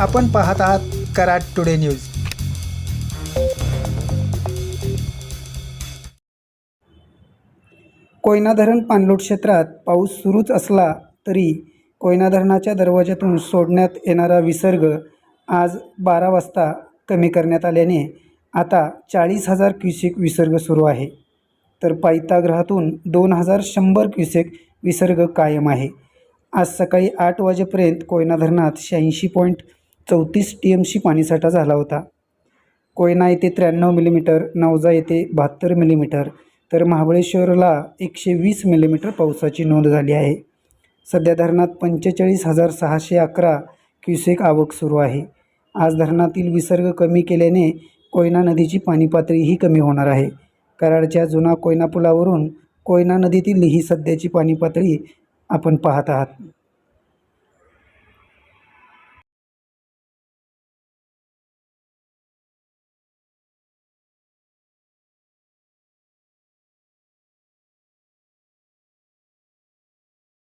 आपण पाहत आहात कराड टुडे न्यूज. कोयना धरण पाणलोट क्षेत्रात पाऊस सुरूच असला तरी कोयना धरणाच्या दरवाजातून सोडण्यात येणारा विसर्ग आज बारा वाजता कमी करण्यात आल्याने आता चाळीस हजार क्युसेक विसर्ग सुरू आहे. तर पायताग्रहातून दोन हजार शंभर क्युसेक विसर्ग कायम आहे. आज सकाळी आठ वाजेपर्यंत कोयना धरणात शहाऐंशी पॉईंट चौतीस टी एम पाणीसाठा झाला होता. कोयना येथे त्र्याण्णव मिलीमीटर नवजा येथे बहात्तर मिलीमीटर तर महाबळेश्वरला एकशे वीस मिलीमीटर पावसाची नोंद झाली आहे. सध्या धरणात पंचेचाळीस हजार सहाशे अकरा क्युसेक आवक सुरू आहे. आज धरणातील विसर्ग कमी केल्याने कोयना नदीची पाणी पातळीही कमी होणार आहे. कराडच्या जुना कोयना पुलावरून कोयना नदीतील ही सध्याची पाणी पातळी आपण पाहत आहात.